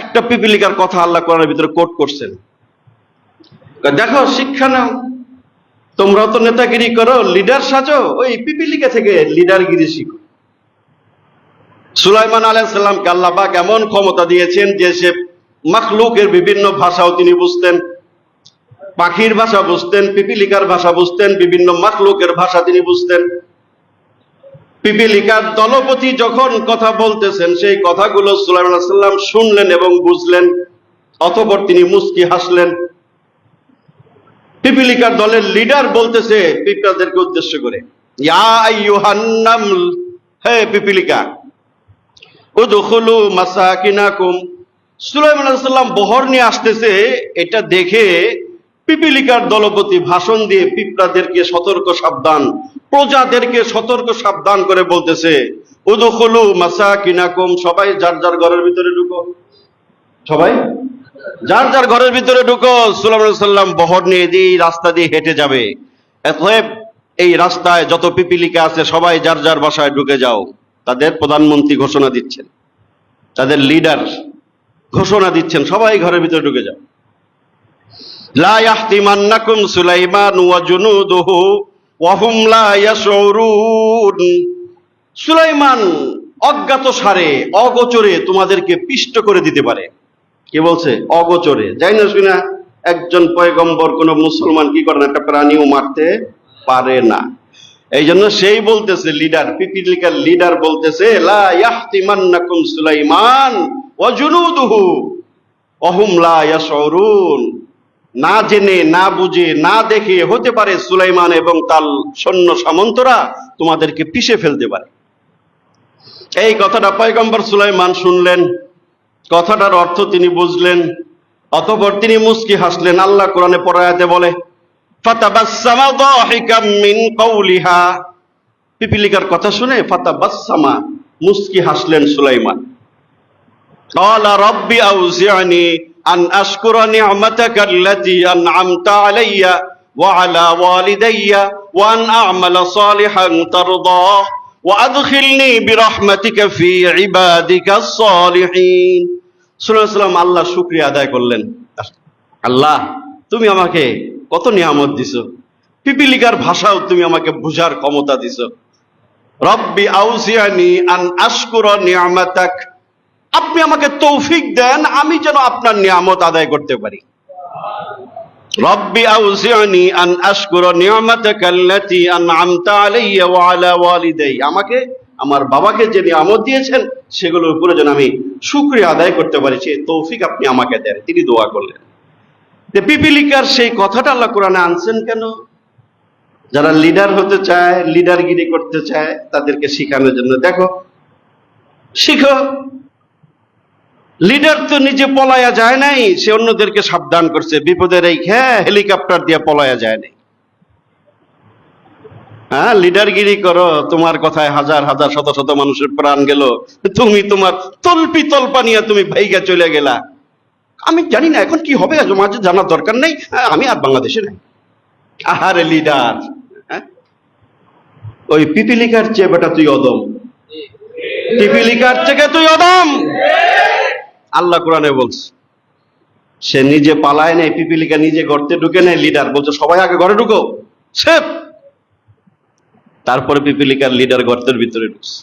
একটা পিপিলিকার কথা আল্লাহ কোরআনের ভিতরে কোট করছেন। দেখো, শিক্ষা নাও। তোমরাও তো নেতাগিরি করো লিডার সাজো, ওই পিপিলিকা থেকে লিডারগিরি শিখো। সুলাইমান আলাইসাল্লামকে আল্লাহ এমন ক্ষমতা দিয়েছেন যে সে মাখলুকের বিভিন্ন ভাষাও তিনি বুঝতেন, পাখির ভাষা বুঝতেন, পিপিলিকার ভাষা বুঝতেন, বিভিন্ন মাখলুকের ভাষা তিনি বুঝতেন। পিপিলিকার দলপতি যখন কথা বলতেছেন, সেই কথাগুলো সাল্লাম শুনলেন এবং বুঝলেন, অতপর তিনি মুস্কি হাসলেন। পিপিলিকার দলের লিডার বলতেছে পিঁপড়াদেরকে উদ্দেশ্য করে হে পিপিলিকা, উদখুলু সালাম বহর নিয়ে আসতেছে, এটা দেখে পিপিলিকার দলপতি ভাষণ দিয়ে পিঁপড়াদেরকে সতর্ক সাবধান, প্রজাদেরকে সতর্ক সাবধান করে বলতেছে, উদখুলু মাসাকিনাকুম সবাই যার যার ঘরের ভিতরে ঢুকো। সবাই? যার যার ঘরের ভিতরে ঢুকো সাল্লাম বহর নিয়ে দিয়ে রাস্তা দিয়ে হেঁটে যাবে। অতএব এই রাস্তায় যত পিপিলিকা আছে, সবাই যার যার বাসায় ঢুকে যাও। তাদের প্রধানমন্ত্রী ঘোষণা দিচ্ছেন। তাদের লিডার ঘোষণা দিচ্ছেন, সবাই ঘরের ভিতরে ঢুকে যাও। লা সুলাইমান সুলাইমান অজ্ঞাত সারে অগোচরে তোমাদেরকে পিষ্ট করে দিতে পারে। কে বলছে? অগোচরে। যাই না একজন পয়গম্বর, কোন মুসলমান কি করে না, একটা প্রাণীও মারতে পারে না। এই জন্য সেই বলতেছে লিডার, পিপিলিকার লিডার বলতেছে সুলাইমান অহুম লা না জেনে, না বুঝে, না দেখে হতে পারে সুলাইমান এবং তার সৈন্য সামন্তরা তোমাদেরকে পিষে ফেলতে পারে। এই কথাটা পয়গম্বর সুলাইমান শুনলেন, কথাটার অর্থ তিনি বুঝলেন, অতঃপর তিনি মুস্কি হাসলেন, আল্লাহ কোরআনে পড়ায়াতে বলে পিপিলিকার কথা শুনে ফাতাবাসসামা মুস্কি হাসলেন সুলাইমান। আন আশকুরা নি'মাতাকা আল্লাতী আন'আমতা আলাইয়া ওয়া আলা ওয়ালিদাইয়া ওয়া আন আ'মালা সালিহান তারদাহ ওয়া আদখিলনি বিরহমাতিকা ফি ইবাদিকাস সালিহিন। সূরা সালাম আল্লাহ শুকরিয়া আদায় আল্লাহ, তুমি আমাকে কত নিয়ামত দিছো। পিপিলিকার ভাষাও তুমি আমাকে বুঝার ক্ষমতা দিছো। রব্বি আউসিয়ানি আন আশকুরা নি'মাতাকা আপনি আমাকে তৌফিক দেন, আমি যেন আপনার নিয়ামত আদায় করতে পারি। রব্বি আউসিয়ানি আন আশকুর নিয়ামাতাকা আল্লাতী আনআমতা আলাইয়া ওয়া আলা ওয়ালিদাই। আমাকে, আমার বাবাকে যে নিয়ামত দিয়েছেন, সেগুলোর উপরে যেন আমি শুকরিয়া আদায় করতে পারি, সে তৌফিক আপনি আমাকে দেন, তিনি দোয়া করলেন। যে পিপিলিকার সেই কথাটা আল্লাহ কোরআনে আনছেন কেন? যারা লিডার হতে চায়, লিডারগিরি করতে চায়, তাদেরকে শেখানোর জন্য। দেখো, শিখো। লিডার তো নিজে পলায়া যায় নাই সে অন্যদেরকে সাবধান করছে। বিপদের এই হ্যাঁ হেলিকপ্টার দিয়ে পলায়া যায় নাই। হ্যাঁ লিডারগিরি করো তোমার কথায় হাজার হাজার শত শত মানুষের প্রাণ গেল। তুমি তোমার তল্পি তল্পা নিয়ে তুমি ভাইগা চলে গেলা। আমি জানি না এখন কি হবে মাঝে জানার দরকার নেই। হ্যাঁ, আমি আর বাংলাদেশে নাই। আহারে লিডার হ্যাঁ? ওই পিপিলিকার চেয়ে বেটা তুই অদম। পিপিলিকার থেকে তুই অদম। আল্লাহ কোরআনে বলছে, সে নিজে পালায় নেই, পিপিলিকা নিজে গর্তে ঢুকে নেয় লিডার বলছে, সবাই আগে ঘরে ঢুকো সে তারপরে পিপিলিকার লিডার গর্তের ভিতরে ঢুকছে।